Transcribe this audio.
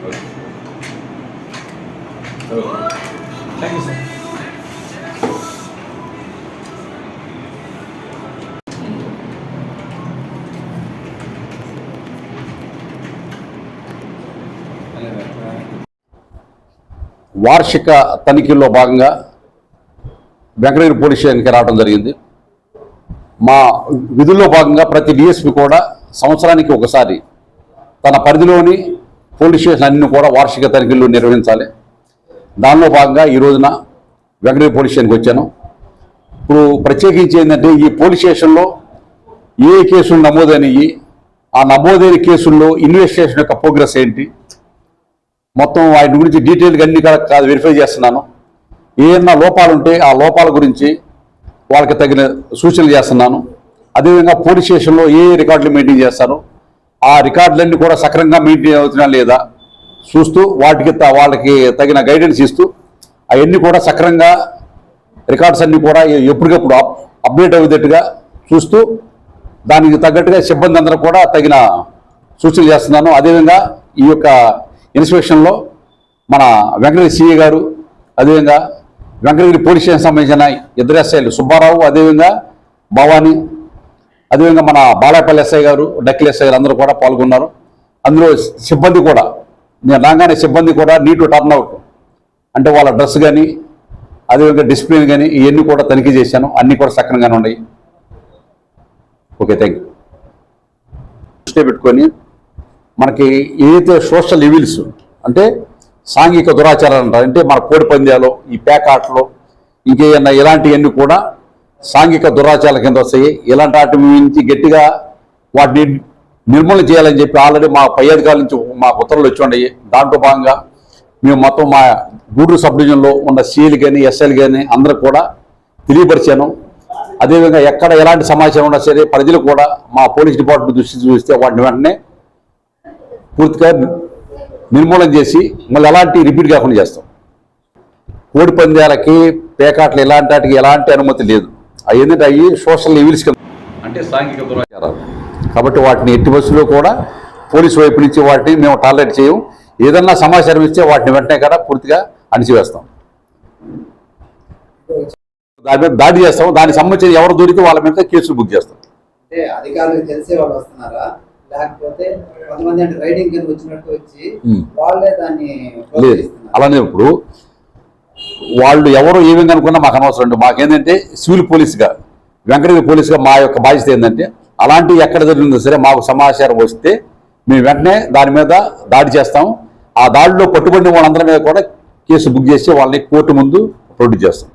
వార్షిక తనిఖీల్లో భాగంగా వెంకటగిరి పోలీస్ స్టేషన్కి రావడం జరిగింది. మా విధుల్లో భాగంగా ప్రతి డిఎస్పి కూడా సంవత్సరానికి ఒకసారి తన పరిధిలోని పోలీస్ స్టేషన్ అన్ని కూడా వార్షిక తనిఖీలు నిర్వహించాలి. దానిలో భాగంగా ఈ రోజున వెంకటగిరి పోలీస్ స్టేషన్కి వచ్చాను. ఇప్పుడు ప్రత్యేకించి ఏంటంటే ఈ పోలీస్ స్టేషన్లో ఏ కేసులు నమోదైనవి ఆ నమోదైన కేసుల్లో ఇన్వెస్టిగేషన్ యొక్క ప్రోగ్రెస్ ఏంటి? మొత్తం వాటి గురించి డీటెయిల్గా అన్ని కూడా కాదు వెరిఫై చేస్తున్నాను. ఏమన్నా లోపాలు ఉంటే ఆ లోపాల గురించి వాళ్ళకి తగిన సూచనలు చేస్తున్నాను. అదేవిధంగా పోలీస్ స్టేషన్లో ఏ ఏ రికార్డులు మెయింటైన్ చేస్తారు? ఆ రికార్డులన్నీ కూడా సక్రమంగా మెయింటైన్ అవుతున్నా లేదా చూస్తూ వాటికి త- వాళ్ళకి తగిన గైడెన్స్ ఇస్తూ అవన్నీ కూడా సక్రమంగా రికార్డ్స్ అన్నీ కూడా ఎప్పటికప్పుడు అప్- అప్డేట్ అయ్యేటట్టుగా చూస్తూ దానికి తగ్గట్టుగా సిబ్బంది అందరూ కూడా తగిన సూచనలు చేస్తున్నాను. అదేవిధంగా ఈ యొక్క ఇన్స్పెక్షన్లో మన వెంకటగిరి సిఏ గారు అదేవిధంగా వెంకటగిరి పోలీస్ స్టేషన్ సంబంధించిన ఇద్దరు ఎస్ఐలు సుబ్బారావు అదేవిధంగా భవానీ అదేవిధంగా మన బాలాపల్లి ఎస్ఐ గారు డక్కిల్ ఎస్ఐ గారు అందరూ కూడా పాల్గొన్నారు. అందులో సిబ్బంది కూడా నేను రాగానే సిబ్బంది కూడా నీటు టర్న్అవుట్ అంటే వాళ్ళ డ్రెస్ కానీ అదేవిధంగా డిసిప్లిన్ కానీ ఇవన్నీ కూడా తనిఖీ చేశాను. అన్నీ కూడా సక్రమంగానే ఉన్నాయి. Okay thank you. దృష్టి పెట్టుకొని మనకి ఏదైతే సోషల్ ఇవిల్స్ అంటే సాంఘిక దురాచారాలు అంటారు అంటే మన కోడి పందాలు ఈ పేకాటలు ఇంకేమన్నా ఇలాంటివన్నీ కూడా సాంఘిక దురాచారాల కింద వస్తాయి. ఇలాంటి వాటి నుంచి గట్టిగా వాటిని నిర్మూలన చేయాలని చెప్పి ఆల్రెడీ మా పై అధికారుల నుంచి మా ఉత్తర్వులు వచ్చి ఉన్నాయి. దాంట్లో భాగంగా మేము మొత్తం మా గూడూరు సబ్ డివిజన్లో ఉన్న సీలు కానీ ఎస్ఎల్ కానీ అందరూ కూడా తెలియపరిచాను. అదేవిధంగా ఎక్కడ ఎలాంటి సమాచారం ఉన్నా సరే ప్రజలు కూడా మా పోలీస్ డిపార్ట్మెంట్ దృష్టి చూస్తే వాటిని వెంటనే పూర్తిగా నిర్మూలన చేసి మళ్ళీ ఎలాంటి రిపీట్ కాకుండా చేస్తాం. కోడి పందాలకి పేకాట్లు ఇలాంటి వాటికి ఎలాంటి అనుమతి లేదు. అవి ఏంటంటే అవి సోషల్ లెవెల్స్ కింద అంటే సాంఘిక దురాచారాలు. కాబట్టి వాటిని ఎట్టి బస్సులో కూడా పోలీసు వైపు నుంచి వాటిని మేము టాలరేట్ చేయం ఏదన్నా సమాచారం ఇస్తే వాటిని వెంటనే కూడా పూర్తిగా అణిచివేస్తాం. దాని మీద దాడి చేస్తాం దానికి సంబంధించి ఎవరు దొరికితే వాళ్ళ మీద కేసులు బుక్ చేస్తాం. అంటే అధికారులకు తెలిసే వాళ్ళు వస్తున్నారా? లేకపోతే కొంతమంది అంటే రైడింగ్ కింద వచ్చినట్టు వచ్చి. వాళ్ళే దాన్ని లేదు. అలానే ఇప్పుడు వాళ్ళు ఎవరు ఏమేమి అనుకున్నా మాకు అనవసరం అండి. మాకేంటంటే సివిల్ పోలీస్గా వెంకటగిరి పోలీస్గా మా యొక్క బాధ్యత ఏంటంటే అలాంటి ఎక్కడ జరిగిందో సరే మాకు సమాచారం వస్తే మేము వెంటనే దాని మీద దాడి చేస్తాం. ఆ దాడిలో పట్టుబడిన వాళ్ళందరి మీద కూడా కేసు బుక్ చేసి వాళ్ళని కోర్టు ముందు ప్రొడ్యూస్ చేస్తాం.